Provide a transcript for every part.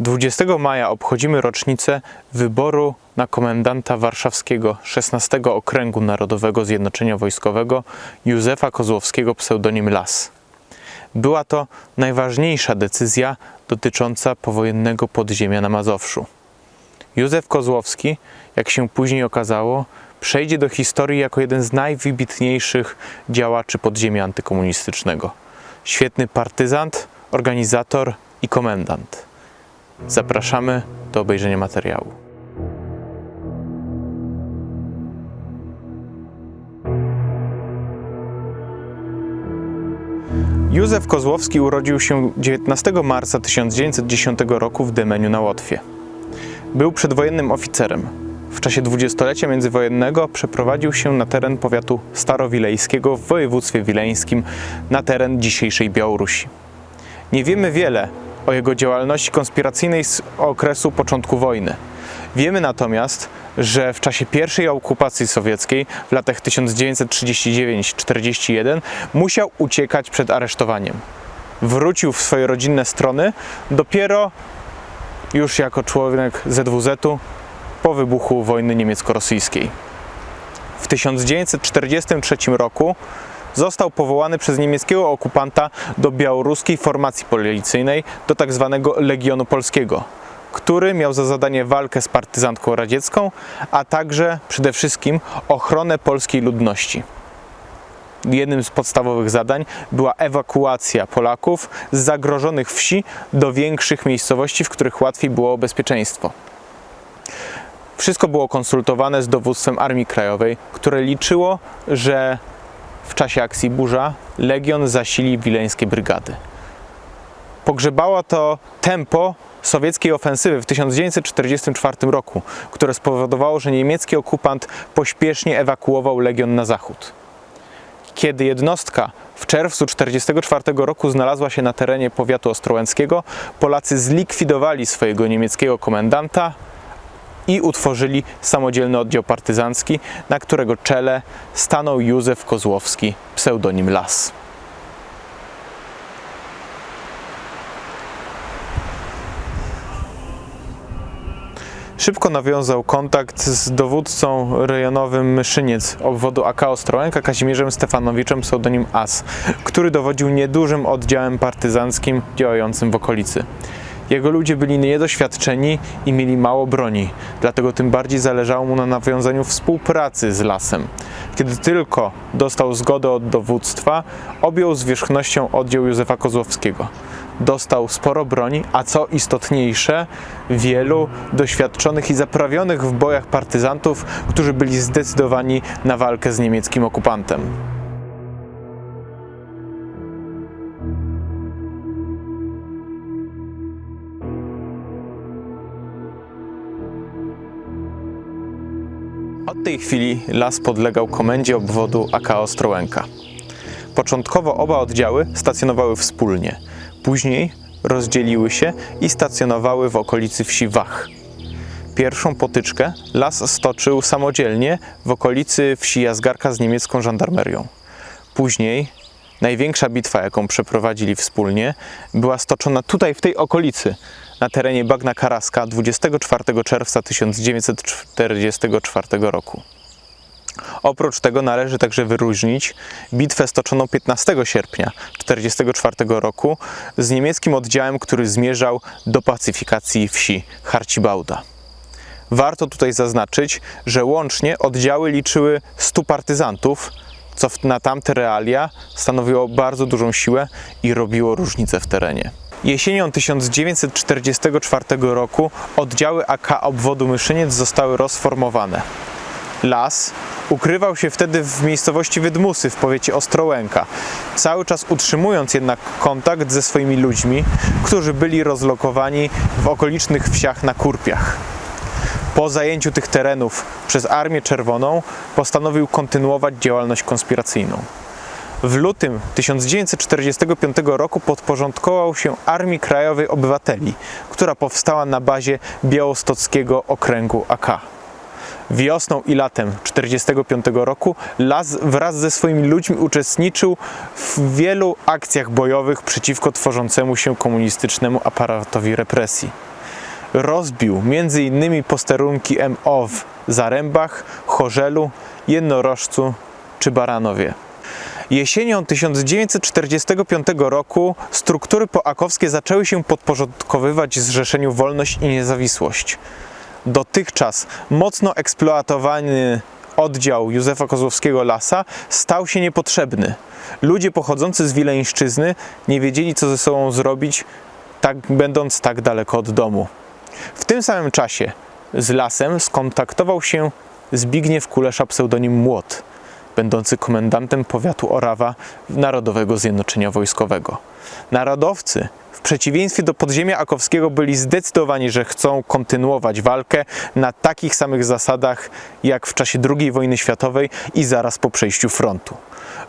20 maja obchodzimy rocznicę wyboru na komendanta warszawskiego 16 Okręgu Narodowego Zjednoczenia Wojskowego Józefa Kozłowskiego pseudonim Las. Była to najważniejsza decyzja dotycząca powojennego podziemia na Mazowszu. Józef Kozłowski, jak się później okazało, przejdzie do historii jako jeden z najwybitniejszych działaczy podziemia antykomunistycznego. Świetny partyzant, organizator i komendant. Zapraszamy do obejrzenia materiału. Józef Kozłowski urodził się 19 marca 1910 roku w Dymeniu na Łotwie. Był przedwojennym oficerem. W czasie dwudziestolecia międzywojennego przeprowadził się na teren powiatu starowilejskiego w województwie wileńskim, na teren dzisiejszej Białorusi. Nie wiemy wiele o jego działalności konspiracyjnej z okresu początku wojny. Wiemy natomiast, że w czasie pierwszej okupacji sowieckiej w latach 1939-41 musiał uciekać przed aresztowaniem. Wrócił w swoje rodzinne strony dopiero już jako członek ZWZ-u po wybuchu wojny niemiecko-rosyjskiej. W 1943 roku został powołany przez niemieckiego okupanta do białoruskiej formacji policyjnej, do tzw. Legionu Polskiego, który miał za zadanie walkę z partyzantką radziecką, a także przede wszystkim ochronę polskiej ludności. Jednym z podstawowych zadań była ewakuacja Polaków z zagrożonych wsi do większych miejscowości, w których łatwiej było bezpieczeństwo. Wszystko było konsultowane z dowództwem Armii Krajowej, które liczyło, że w czasie akcji Burza Legion zasili wileńskie brygady. Pogrzebało to tempo sowieckiej ofensywy w 1944 roku, które spowodowało, że niemiecki okupant pośpiesznie ewakuował Legion na zachód. Kiedy jednostka w czerwcu 1944 roku znalazła się na terenie powiatu ostrołęckiego, Polacy zlikwidowali swojego niemieckiego komendanta i utworzyli samodzielny oddział partyzancki, na którego czele stanął Józef Kozłowski, pseudonim Las. Szybko nawiązał kontakt z dowódcą rejonowym Myszyniec obwodu AK Ostrołęka Kazimierzem Stefanowiczem pseudonim As, który dowodził niedużym oddziałem partyzanckim działającym w okolicy. Jego ludzie byli niedoświadczeni i mieli mało broni, dlatego tym bardziej zależało mu na nawiązaniu współpracy z lasem. Kiedy tylko dostał zgodę od dowództwa, objął zwierzchnością oddział Józefa Kozłowskiego. Dostał sporo broni, a co istotniejsze, wielu doświadczonych i zaprawionych w bojach partyzantów, którzy byli zdecydowani na walkę z niemieckim okupantem. Od tej chwili las podlegał komendzie obwodu AK Ostrołęka. Początkowo oba oddziały stacjonowały wspólnie, później rozdzieliły się i stacjonowały w okolicy wsi Wach. Pierwszą potyczkę las stoczył samodzielnie w okolicy wsi Jazgarka z niemiecką żandarmerią. Później największa bitwa, jaką przeprowadzili wspólnie, była stoczona tutaj, w tej okolicy, na terenie Bagna Karaska 24 czerwca 1944 roku. Oprócz tego należy także wyróżnić bitwę stoczoną 15 sierpnia 1944 roku z niemieckim oddziałem, który zmierzał do pacyfikacji wsi Harcibauda. Warto tutaj zaznaczyć, że łącznie oddziały liczyły 100 partyzantów, co na tamte realia stanowiło bardzo dużą siłę i robiło różnicę w terenie. Jesienią 1944 roku oddziały AK obwodu Myszyniec zostały rozformowane. Las ukrywał się wtedy w miejscowości Wydmusy w powiecie Ostrołęka, cały czas utrzymując jednak kontakt ze swoimi ludźmi, którzy byli rozlokowani w okolicznych wsiach na Kurpiach. Po zajęciu tych terenów przez Armię Czerwoną postanowił kontynuować działalność konspiracyjną. W lutym 1945 roku podporządkował się Armii Krajowej Obywateli, która powstała na bazie Białostockiego Okręgu AK. Wiosną i latem 1945 roku Las wraz ze swoimi ludźmi uczestniczył w wielu akcjach bojowych przeciwko tworzącemu się komunistycznemu aparatowi represji. Rozbił m.in. posterunki MO w Zarębach, Chorzelu, Jednorożcu czy Baranowie. Jesienią 1945 roku struktury poakowskie zaczęły się podporządkowywać Zrzeszeniu Wolność i Niezawisłość. Dotychczas mocno eksploatowany oddział Józefa Kozłowskiego Lasa stał się niepotrzebny. Ludzie pochodzący z Wileńszczyzny nie wiedzieli, co ze sobą zrobić, tak, będąc tak daleko od domu. W tym samym czasie z Lasem skontaktował się Zbigniew Kulesza pseudonim Młot, będący komendantem powiatu Orawa Narodowego Zjednoczenia Wojskowego. Narodowcy w przeciwieństwie do podziemia akowskiego byli zdecydowani, że chcą kontynuować walkę na takich samych zasadach jak w czasie II wojny światowej i zaraz po przejściu frontu.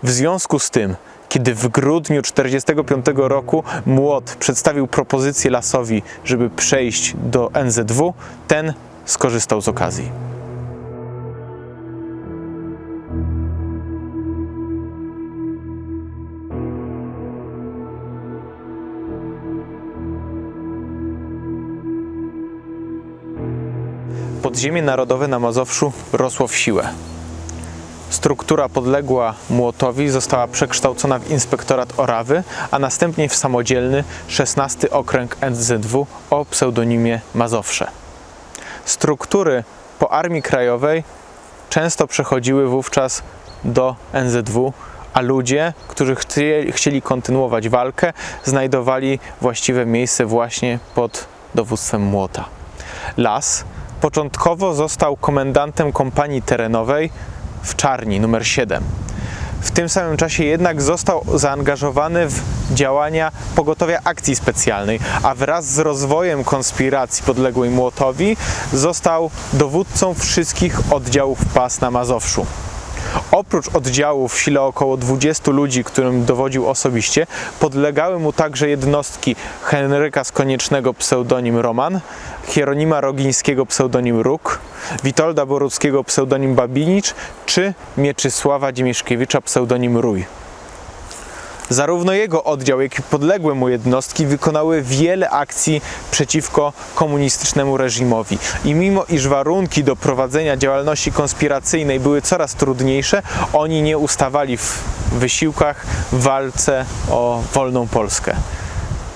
W związku z tym, kiedy w grudniu 1945 roku Młot przedstawił propozycję Lasowi, żeby przejść do NZW, ten skorzystał z okazji. Podziemie narodowe na Mazowszu rosło w siłę. Struktura podległa Młotowi została przekształcona w Inspektorat Orawy, a następnie w samodzielny 16 Okręg NZW o pseudonimie Mazowsze. Struktury po Armii Krajowej często przechodziły wówczas do NZW, a ludzie, którzy chcie- chcieli kontynuować walkę, znajdowali właściwe miejsce właśnie pod dowództwem Młota. Las początkowo został komendantem kompanii terenowej w Czarni numer 7. W tym samym czasie jednak został zaangażowany w działania pogotowia akcji specjalnej, a wraz z rozwojem konspiracji podległej Młotowi został dowódcą wszystkich oddziałów PAS na Mazowszu. Oprócz oddziałów w sile około 20 ludzi, którym dowodził osobiście, podlegały mu także jednostki Henryka z Koniecznego pseudonim Roman, Hieronima Rogińskiego pseudonim Róg, Witolda Boruckiego pseudonim Babinicz czy Mieczysława Dziemieszkiewicza pseudonim Rój. Zarówno jego oddział, jak i podległe mu jednostki wykonały wiele akcji przeciwko komunistycznemu reżimowi. I mimo iż warunki do prowadzenia działalności konspiracyjnej były coraz trudniejsze, oni nie ustawali w wysiłkach w walce o wolną Polskę.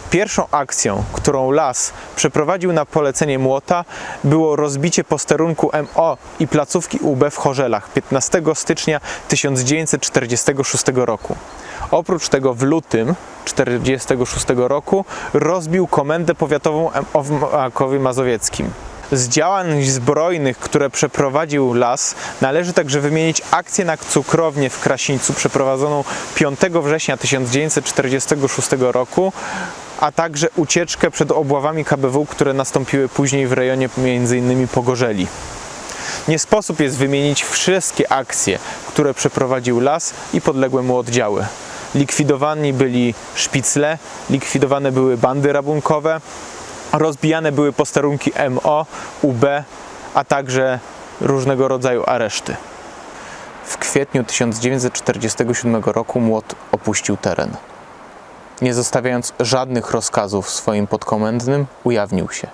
Pierwszą akcją, którą Las przeprowadził na polecenie Młota, było rozbicie posterunku MO i placówki UB w Chorzelach 15 stycznia 1946 roku. Oprócz tego w lutym 1946 roku rozbił komendę powiatową w Makowie Mazowieckim. Z działań zbrojnych, które przeprowadził Las, należy także wymienić akcję na cukrownię w Krasińcu przeprowadzoną 5 września 1946 roku, a także ucieczkę przed obławami KBW, które nastąpiły później w rejonie m.in. Pogorzeli. Nie sposób jest wymienić wszystkie akcje, które przeprowadził Las i podległe mu oddziały. Likwidowani byli szpicle, likwidowane były bandy rabunkowe, rozbijane były posterunki MO, UB, a także różnego rodzaju areszty. W kwietniu 1947 roku Młot opuścił teren. Nie zostawiając żadnych rozkazów swoim podkomendnym, ujawnił się.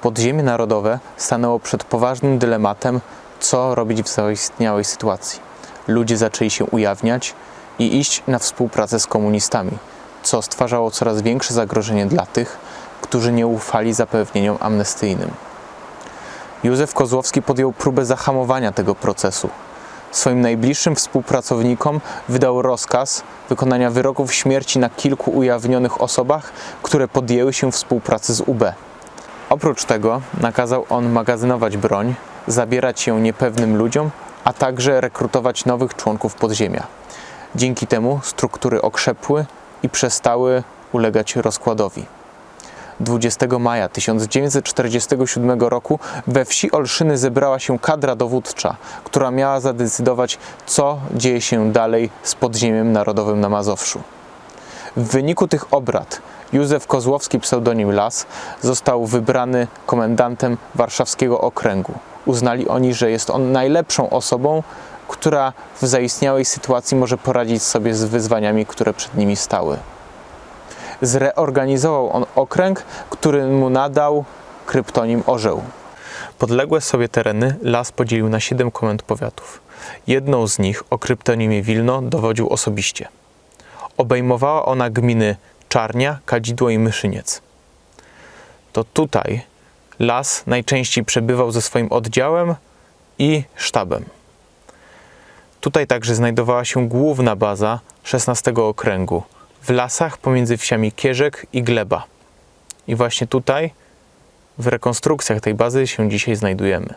Podziemie Narodowe stanęło przed poważnym dylematem, co robić w zaistniałej sytuacji. Ludzie zaczęli się ujawniać i iść na współpracę z komunistami, co stwarzało coraz większe zagrożenie dla tych, którzy nie ufali zapewnieniom amnestyjnym. Józef Kozłowski podjął próbę zahamowania tego procesu. Swoim najbliższym współpracownikom wydał rozkaz wykonania wyroków śmierci na kilku ujawnionych osobach, które podjęły się współpracy z UB. Oprócz tego nakazał on magazynować broń, zabierać ją niepewnym ludziom, a także rekrutować nowych członków podziemia. Dzięki temu struktury okrzepły i przestały ulegać rozkładowi. 20 maja 1947 roku we wsi Olszyny zebrała się kadra dowódcza, która miała zadecydować, co dzieje się dalej z podziemiem narodowym na Mazowszu. W wyniku tych obrad Józef Kozłowski, pseudonim Las, został wybrany komendantem warszawskiego okręgu. Uznali oni, że jest on najlepszą osobą, która w zaistniałej sytuacji może poradzić sobie z wyzwaniami, które przed nimi stały. Zreorganizował on okręg, który mu nadał kryptonim Orzeł. Podległe sobie tereny las podzielił na siedem komend powiatów. Jedną z nich o kryptonimie Wilno dowodził osobiście. Obejmowała ona gminy Czarnia, Kadzidło i Myszyniec. To tutaj las najczęściej przebywał ze swoim oddziałem i sztabem. Tutaj także znajdowała się główna baza 16 okręgu w lasach pomiędzy wsiami Kierzek i Gleba. I właśnie tutaj w rekonstrukcjach tej bazy się dzisiaj znajdujemy.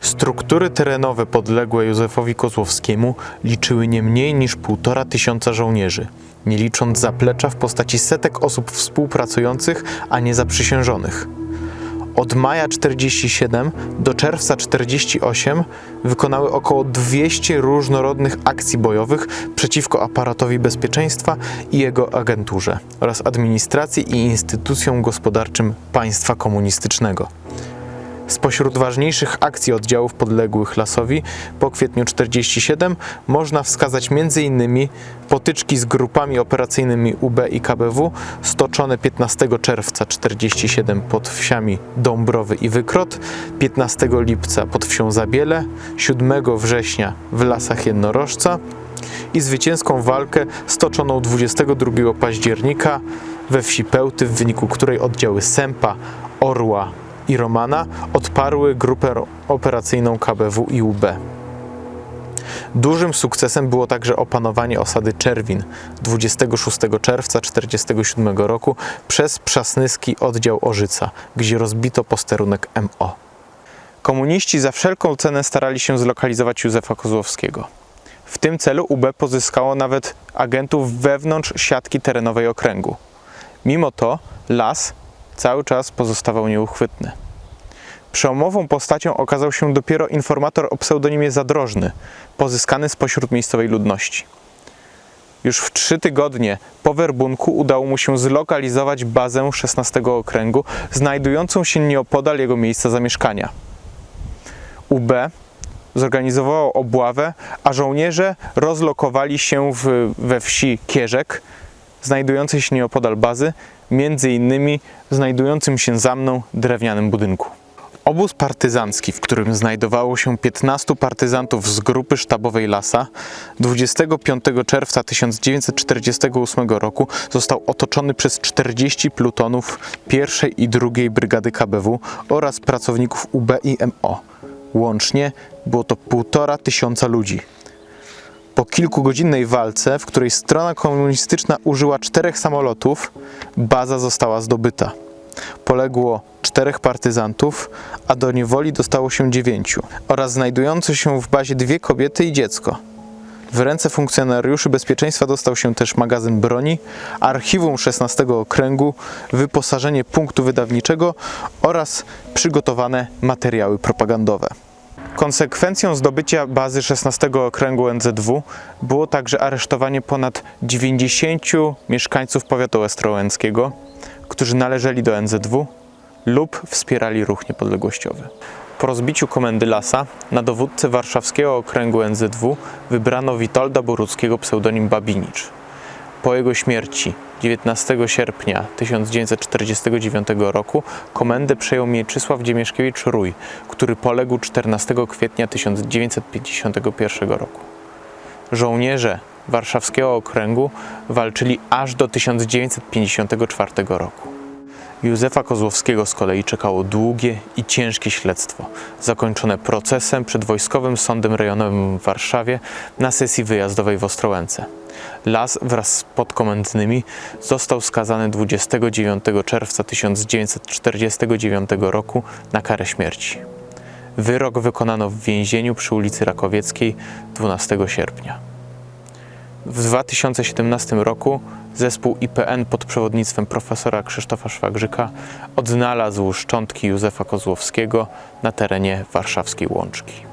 Struktury terenowe podległe Józefowi Kozłowskiemu liczyły nie mniej niż półtora tysiąca żołnierzy, nie licząc zaplecza w postaci setek osób współpracujących, a nie zaprzysiężonych. Od maja 47 do czerwca 48 wykonały około 200 różnorodnych akcji bojowych przeciwko aparatowi bezpieczeństwa i jego agenturze oraz administracji i instytucjom gospodarczym państwa komunistycznego. Spośród ważniejszych akcji oddziałów podległych Lasowi po kwietniu 47 można wskazać m.in. potyczki z grupami operacyjnymi UB i KBW stoczone 15 czerwca 47 pod wsiami Dąbrowy i Wykrot, 15 lipca pod wsią Zabiele, 7 września w Lasach Jednorożca i zwycięską walkę stoczoną 22 października we wsi Pełty, w wyniku której oddziały Sępa, Orła i Romana odparły grupę operacyjną KBW i UB. Dużym sukcesem było także opanowanie osady Czerwin 26 czerwca 1947 roku przez przasnyski oddział Orzyca, gdzie rozbito posterunek MO. Komuniści za wszelką cenę starali się zlokalizować Józefa Kozłowskiego. W tym celu UB pozyskało nawet agentów wewnątrz siatki terenowej okręgu. Mimo to las cały czas pozostawał nieuchwytny. Przełomową postacią okazał się dopiero informator o pseudonimie Zadrożny, pozyskany spośród miejscowej ludności. Już w trzy tygodnie po werbunku udało mu się zlokalizować bazę 16 okręgu, znajdującą się nieopodal jego miejsca zamieszkania. UB zorganizowało obławę, a żołnierze rozlokowali się w, we wsi Kierzek, znajdującej się nieopodal bazy, między innymi znajdującym się za mną drewnianym budynku. Obóz partyzancki, w którym znajdowało się 15 partyzantów z grupy sztabowej Lasa, 25 czerwca 1948 roku został otoczony przez 40 plutonów pierwszej i drugiej brygady KBW oraz pracowników UB i MO. Łącznie było to półtora tysiąca ludzi. Po kilkugodzinnej walce, w której strona komunistyczna użyła czterech samolotów, baza została zdobyta. Poległo czterech partyzantów, a do niewoli dostało się dziewięciu oraz znajdujące się w bazie dwie kobiety i dziecko. W ręce funkcjonariuszy bezpieczeństwa dostał się też magazyn broni, archiwum 16 okręgu, wyposażenie punktu wydawniczego oraz przygotowane materiały propagandowe. Konsekwencją zdobycia bazy 16 okręgu NZW było także aresztowanie ponad 90 mieszkańców powiatu ostrołęckiego, którzy należeli do NZW lub wspierali ruch niepodległościowy. Po rozbiciu komendy Lasa na dowódcę warszawskiego okręgu NZW wybrano Witolda Boruckiego pseudonim Babinicz. Po jego śmierci 19 sierpnia 1949 roku komendę przejął Mieczysław Dziemieszkiewicz-Rój, który poległ 14 kwietnia 1951 roku. Żołnierze warszawskiego okręgu walczyli aż do 1954 roku. Józefa Kozłowskiego z kolei czekało długie i ciężkie śledztwo, zakończone procesem przed Wojskowym Sądem Rejonowym w Warszawie na sesji wyjazdowej w Ostrołęce. Las wraz z podkomendnymi został skazany 29 czerwca 1949 roku na karę śmierci. Wyrok wykonano w więzieniu przy ulicy Rakowieckiej 12 sierpnia. W 2017 roku zespół IPN pod przewodnictwem profesora Krzysztofa Szwagrzyka odnalazł szczątki Józefa Kozłowskiego na terenie warszawskiej Łączki.